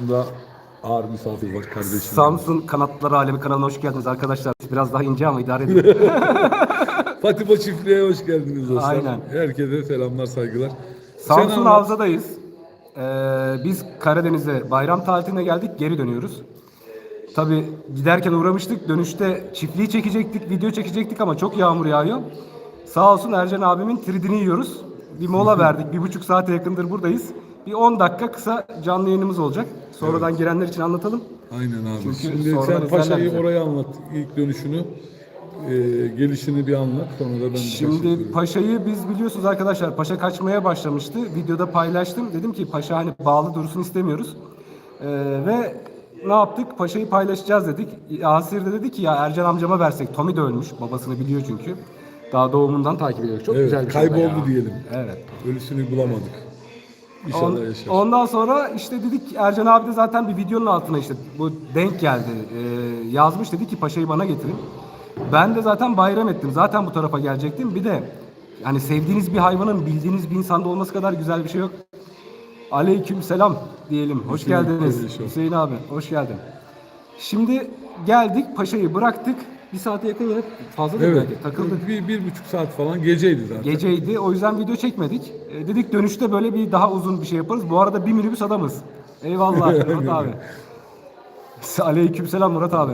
Bunda ağır misafir var kardeşim. Samsun Kanatları Alemi kanalına hoş geldiniz arkadaşlar. Biraz daha ince ama idare edin. Fatima Çiftliğe hoş geldiniz dostlar. Aynen. Herkese selamlar, saygılar. Samsun Sen anlat. Havza'dayız. Ee, biz Karadeniz'e bayram tatiline geldik, geri dönüyoruz. Tabi giderken uğramıştık, dönüşte çiftliği çekecektik, video çekecektik ama çok yağmur yağıyor. Sağ olsun Ercan abimin tridini yiyoruz. Bir mola verdik, bir buçuk saate yakındır buradayız. Bir 10 dakika kısa canlı yayınımız olacak. Sonradan girenler için anlatalım. Aynen abi. Çünkü Şimdi sen Paşa'yı oraya anlat. İlk dönüşünü, e, gelişini bir anlat. Sonra da ben bir Şimdi Paşa'yı biz biliyorsunuz arkadaşlar Paşa kaçmaya başlamıştı. Videoda paylaştım. Dedim ki Paşa hani bağlı dursun istemiyoruz. Ee, ve ne yaptık? Paşa'yı paylaşacağız dedik. Asir de dedi ki ya Ercan amcama versek. Tommy de ölmüş. Babasını biliyor çünkü. Daha doğumundan takip ediyor. Çok Evet, güzel bir şey. kayboldu ya. diyelim. Evet. Ölüsünü bulamadık. İnşallah yaşar. ondan sonra işte dedik Ercan abi de zaten bir videonun altına işte bu denk geldi. Ee, yazmış dedi ki paşayı bana getirin. Ben de zaten bayram ettim. Zaten bu tarafa gelecektim. Bir de hani sevdiğiniz bir hayvanın bildiğiniz bir insanda olması kadar güzel bir şey yok. Aleyküm selam diyelim. Hoş Hüseyin geldiniz. kardeşim. Hüseyin abi hoş geldin. Şimdi geldik paşayı bıraktık. Bir saate yakın yine fazla Evet. belki takıldık. Bir, bir buçuk saat falan geceydi zaten. Geceydi. O yüzden video çekmedik. E, dedik dönüşte böyle bir daha uzun bir şey yaparız. Bu arada bir minibüs adamız. Eyvallah Murat abi. Aleykümselam Murat abi.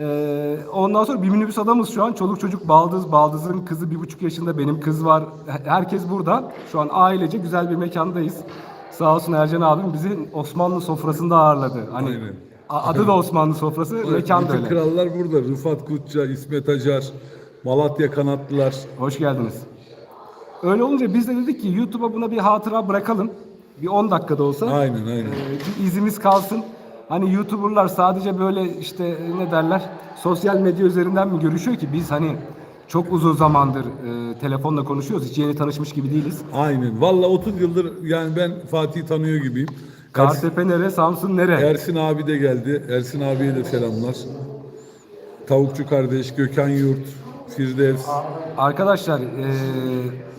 E, ondan sonra bir minibüs adamız şu an. Çoluk çocuk baldız, baldızın kızı bir buçuk yaşında. Benim kız var. Herkes burada. Şu an ailece güzel bir mekandayız. Sağ olsun Ercan abim bizi Osmanlı sofrasında ağırladı. Hani Aynen. Adı da Osmanlı sofrası, mekan da Bütün öyle. krallar burada. Rıfat Kutça, İsmet Acar, Malatya Kanatlılar. Hoş geldiniz. Öyle olunca biz de dedik ki YouTube'a buna bir hatıra bırakalım. Bir 10 dakikada olsa. Aynen aynen. Ee, bir izimiz kalsın. Hani YouTuber'lar sadece böyle işte ne derler sosyal medya üzerinden mi görüşüyor ki biz hani çok uzun zamandır e, telefonla konuşuyoruz. Hiç yeni tanışmış gibi değiliz. Aynen. Valla 30 yıldır yani ben Fatih'i tanıyor gibiyim. Kartepe nere, Samsun nere? Ersin abi de geldi. Ersin abiye de selamlar. Tavukçu kardeş, Gökhan Yurt, Firdevs. Arkadaşlar e,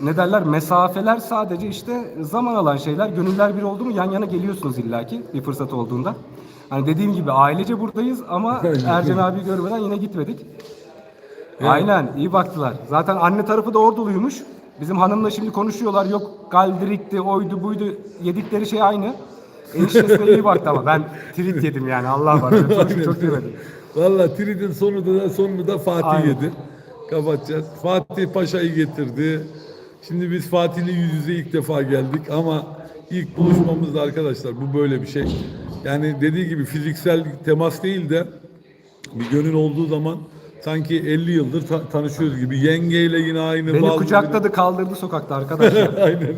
ne derler mesafeler sadece işte zaman alan şeyler. Gönüller bir oldu mu yan yana geliyorsunuz illaki bir fırsat olduğunda. Hani dediğim gibi ailece buradayız ama Ercan abi görmeden yine gitmedik. Aynen iyi baktılar. Zaten anne tarafı da orduluymuş. Bizim hanımla şimdi konuşuyorlar. Yok galdirikti, oydu buydu. Yedikleri şey aynı. Eniştesine iyi baktı ama ben trit yedim yani Allah var. Çok, çok yemedim. Valla Trid'in sonunu da sonunu da Fatih Aynen. yedi. Kapatacağız. Fatih Paşa'yı getirdi. Şimdi biz Fatih'le yüz yüze ilk defa geldik ama ilk buluşmamızda arkadaşlar bu böyle bir şey. Yani dediği gibi fiziksel temas değil de bir gönül olduğu zaman sanki 50 yıldır ta- tanışıyoruz gibi. Yengeyle yine aynı. Beni kucakladı kaldırdı sokakta arkadaşlar. Aynen.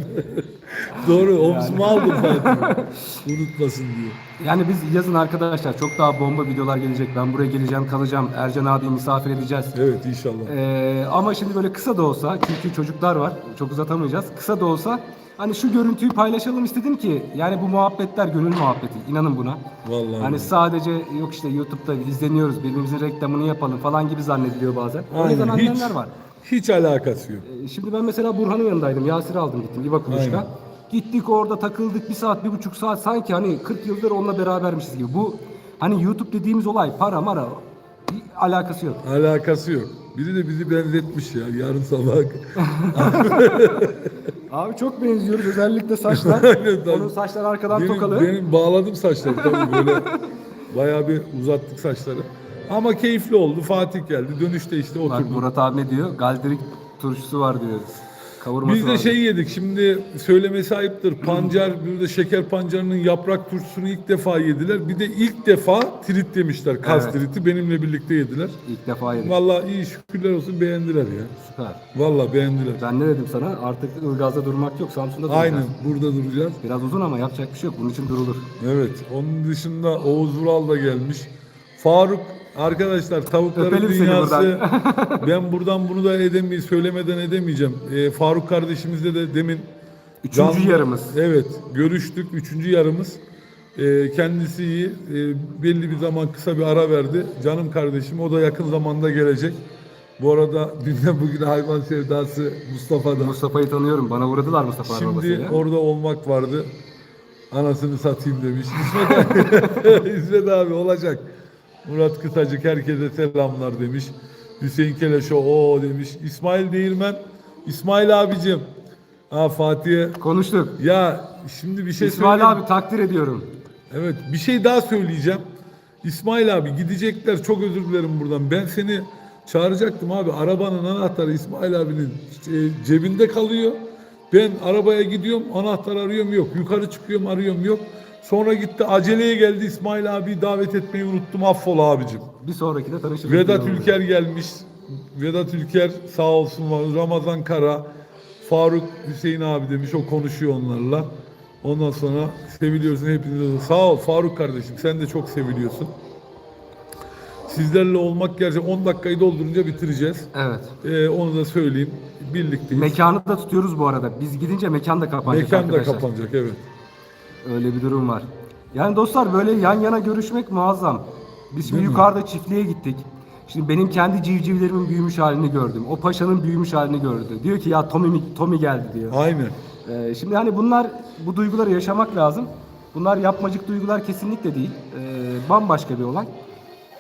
Doğru. Omzuma aldım Fatih. Unutmasın diye. Yani biz yazın arkadaşlar çok daha bomba videolar gelecek. Ben buraya geleceğim, kalacağım. Ercan abi misafir edeceğiz. Evet inşallah. Ee, ama şimdi böyle kısa da olsa çünkü çocuklar var. Çok uzatamayacağız. Kısa da olsa hani şu görüntüyü paylaşalım istedim ki yani bu muhabbetler gönül muhabbeti. İnanın buna. Vallahi. Hani sadece yok işte YouTube'da izleniyoruz, birbirimizin reklamını yapalım falan gibi zannediliyor bazen. Öyle Aynen. Hiç, var. Hiç alakası yok. Ee, Şimdi ben mesela Burhan'ın yanındaydım. Yasir'i aldım gittim. İva Aynen. Kuluçka. Gittik orada takıldık bir saat, bir buçuk saat. Sanki hani 40 yıldır onunla berabermişiz gibi. Bu hani YouTube dediğimiz olay para mara bir alakası yok. Alakası yok. Biri de bizi benzetmiş ya yarın sabah. Abi çok benziyoruz özellikle saçlar. Aynen, tabii. Onun saçları arkadan benim, tokalı. benim bağladım saçları tabii böyle bayağı bir uzattık saçları. Ama keyifli oldu. Fatih geldi. Dönüşte işte Bak oturduk. Murat abi ne diyor? Galdirik turşusu var diyor. Kavurması Biz de şey diyor. yedik. Şimdi söylemesi ayıptır. Pancar, burada şeker pancarının yaprak turşusunu ilk defa yediler. Bir de ilk defa trit demişler. Kaz Evet. triti. Benimle birlikte yediler. İlk defa yedik. Vallahi iyi şükürler olsun beğendiler ya. Süper. Vallahi beğendiler. Ben ne dedim sana? Artık Ilgaz'da durmak yok. Samsun'da duracağız. Aynen burada duracağız. Biraz uzun ama yapacak bir şey yok. Bunun için durulur. Evet. Onun dışında Oğuz Vural da gelmiş. Faruk arkadaşlar tavukların Öpelim seni dünyası. ben buradan bunu da edemeyi söylemeden edemeyeceğim. Ee, Faruk kardeşimizle de demin Üçüncü canlı- yarımız. Evet. Görüştük. Üçüncü yarımız. Ee, kendisi iyi. Ee, belli bir zaman kısa bir ara verdi. Canım kardeşim. O da yakın zamanda gelecek. Bu arada dünden bugün hayvan sevdası Mustafa'da. Mustafa'yı tanıyorum. Bana uğradılar Mustafa Şimdi arabasıyla. orada olmak vardı. Anasını satayım demiş. İsmet, İsmet abi olacak. Murat Kısacık herkese selamlar demiş. Hüseyin Keleşo o demiş. İsmail Değirmen. İsmail abicim. Ha Fatih'e. Konuştuk. Ya şimdi bir şey İsmail söyleyeyim. abi takdir ediyorum. Evet bir şey daha söyleyeceğim. İsmail abi gidecekler çok özür dilerim buradan. Ben seni çağıracaktım abi. Arabanın anahtarı İsmail abinin e, cebinde kalıyor. Ben arabaya gidiyorum anahtar arıyorum yok. Yukarı çıkıyorum arıyorum yok. Sonra gitti aceleye geldi İsmail abi davet etmeyi unuttum affola abicim. Bir sonraki de tanışırız. Vedat. Ülker gelmiş. Vedat Ülker sağ olsun var. Ramazan Kara, Faruk Hüseyin abi demiş. O konuşuyor onlarla. Ondan sonra seviliyorsun hepinize. Sağ ol Faruk kardeşim. Sen de çok seviliyorsun. Sizlerle olmak gerçekten 10 dakikayı doldurunca bitireceğiz. Evet. Ee, onu da söyleyeyim. Birlikteyiz. Mekanı da tutuyoruz bu arada. Biz gidince mekan da kapanacak Mekan da arkadaşlar. kapanacak evet. Öyle bir durum var. Yani dostlar böyle yan yana görüşmek muazzam. Biz şimdi Değil mi? yukarıda çiftliğe gittik. Şimdi benim kendi civcivlerimin büyümüş halini gördüm. O paşanın büyümüş halini gördü. Diyor ki ya Tommy, Tommy geldi diyor. Aynen. Ee, şimdi hani bunlar bu duyguları yaşamak lazım. Bunlar yapmacık duygular kesinlikle değil. Ee, bambaşka bir olay.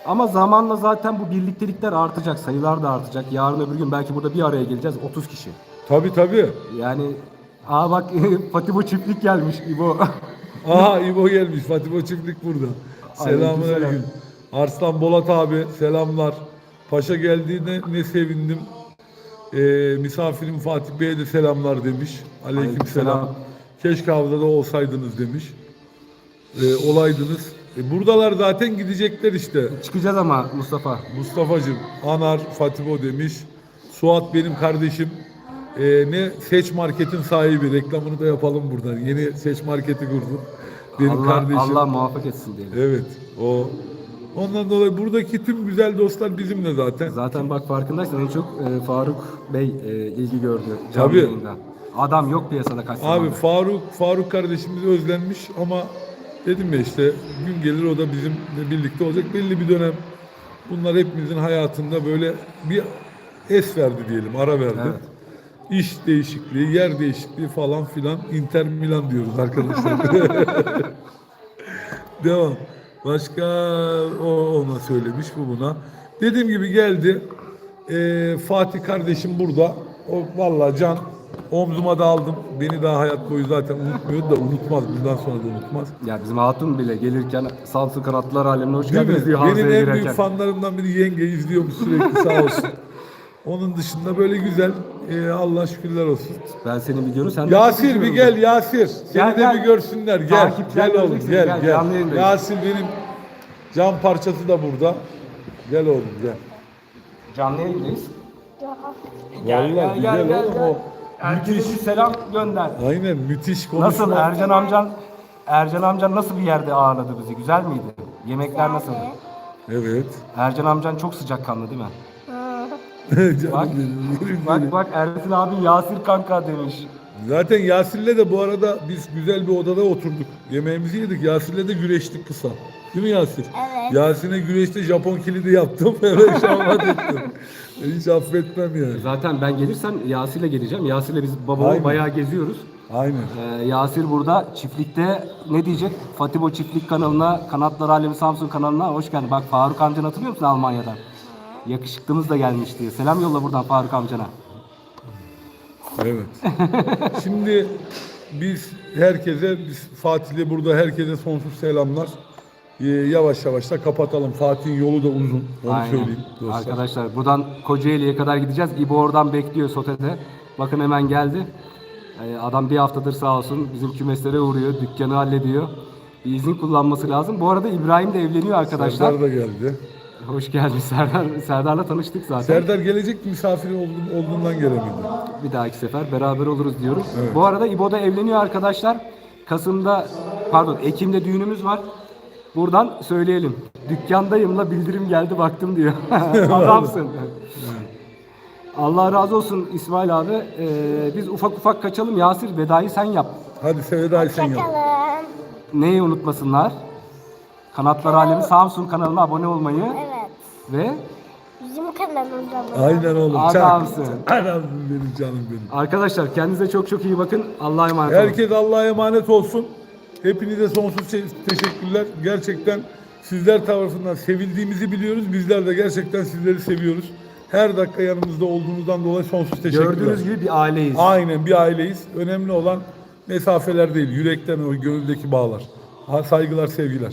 Ama zamanla zaten bu birliktelikler artacak, sayılar da artacak. Yarın öbür gün belki burada bir araya geleceğiz 30 kişi. Tabii tabii. Yani aa bak Fatih çiftlik gelmiş İbo. Aha İbo gelmiş. Fatih Çiftlik burada. Selamünaleyküm. Arslan Bolat abi selamlar. Paşa geldiğine ne sevindim. Ee, misafirim Fatih Bey'e de selamlar demiş. Aleyküm selam. Aleykümselam. Keşke havzada olsaydınız demiş. Ee, olaydınız. E, buradalar zaten gidecekler işte. Çıkacağız ama Mustafa. Mustafa'cığım, Anar, Fatibo demiş. Suat benim kardeşim. Ee, ne seç marketin sahibi. Reklamını da yapalım buradan. Yeni seç marketi kurdu. Benim Allah, kardeşim. Allah muvaffak etsin diyelim. Evet, o. Ondan dolayı buradaki tüm güzel dostlar bizimle zaten. Zaten bak farkındaysan en çok e, Faruk Bey e, ilgi gördü canlı Tabii. yayında. Adam yok piyasada kaç Abi zamandır. Faruk Faruk kardeşimiz özlenmiş ama dedim ya işte gün gelir o da bizimle birlikte olacak. Belli bir dönem bunlar hepimizin hayatında böyle bir es verdi diyelim, ara verdi. Evet. İş değişikliği, yer değişikliği falan filan Inter Milan diyoruz arkadaşlar. Devam. Başka o ona söylemiş bu buna. Dediğim gibi geldi. Ee, Fatih kardeşim burada. O vallahi can omzuma da aldım. Beni daha hayat boyu zaten unutmuyor da unutmaz. Bundan sonra da unutmaz. Ya bizim hatun bile gelirken Samsun Kanatlılar alemine hoş Değil geldiniz mi? diyor Benim en büyük fanlarımdan biri yenge izliyormuş sürekli sağ olsun. Onun dışında böyle güzel. Ee, Allah şükürler olsun. Ben senin videonu sen de Yasir bir gel Yasir. Seni Gel, de gel. bir görsünler. Gel. Takipçiler Gel oğlum gel gel, gel. canlı yayındayız. Yasir benim can parçası da burada. Gel oğlum gel. Canlı yayındayız. Vallahi gel, güzel gel, gel, oğlum gel. o. Herkese Müthiş. bir selam gönder. Aynen müthiş konuşma. Nasıl Ercan amcan Ercan amcan nasıl bir yerde ağırladı bizi? Güzel miydi? Yemekler nasıldı? Evet. Ercan amcan çok sıcakkanlı değil mi? Bak. Bak bak Ersin abi Yasir kanka demiş. Zaten Yasir'le de bu arada biz güzel bir odada oturduk. Yemeğimizi yedik. Yasir'le de güreştik kısa. Değil mi Yasir? Evet. Yasin'e güreşte Japon kilidi yaptım. Hemen şahmat ettim. Hiç affetmem yani. Zaten ben gelirsem Yasir'le geleceğim. Yasir'le biz babamı Aynen. bayağı geziyoruz. Aynen. Ee, Yasir burada çiftlikte ne diyecek? Fatibo Çiftlik kanalına, Kanatlar Alemi Samsun kanalına hoş geldin. Bak Faruk amcanı hatırlıyor musun Almanya'dan? Yakışıklımız da gelmişti. Selam yolla buradan Faruk amcana. Evet. Şimdi biz herkese, biz Fatih'le burada herkese sonsuz selamlar. Ee, yavaş yavaş da kapatalım. Fatih'in yolu da uzun. Onu Aynen. söyleyeyim. dostlar. Arkadaşlar buradan Kocaeli'ye kadar gideceğiz. İbo oradan bekliyor Sote'de. Bakın hemen geldi. Ee, adam bir haftadır sağ olsun bizim kümeslere uğruyor. Dükkanı hallediyor. Bir izin kullanması lazım. Bu arada İbrahim de evleniyor arkadaşlar. Serdar da geldi. Hoş geldin Serdar. Serdar'la tanıştık zaten. Serdar gelecek misafiri olduğun- olduğundan gelemedi. Bir dahaki sefer beraber oluruz diyoruz. Bu arada İbo'da evleniyor arkadaşlar. Kasım'da pardon Ekim'de düğünümüz var. Buradan söyleyelim. Dükkandayımla bildirim geldi baktım diyor. Adamsın. Allah razı olsun İsmail abi. Ee, biz ufak ufak kaçalım. Yasir vedayı sen yap. Hadi Seveda'yı sen yap. Bakalım. Neyi unutmasınlar? Kanatlar Alemi Samsun kanalına abone olmayı Evet. Ve Bizim kanalımıza bu. Aynen oğlum. çak. Adamsın. Adamsın benim canım benim. arkadaşlar kendinize çok çok iyi bakın. Allah'a emanet olun. Herkes Allah'a emanet olsun. Hepinize sonsuz te- teşekkürler. Gerçekten sizler tarafından sevildiğimizi biliyoruz. Bizler de gerçekten sizleri seviyoruz. Her dakika yanımızda olduğunuzdan dolayı sonsuz teşekkürler. Gördüğünüz gibi bir aileyiz. Aynen bir aileyiz. Önemli olan mesafeler değil, yürekten o gönüldeki bağlar. Ha, Saygılar, sevgiler.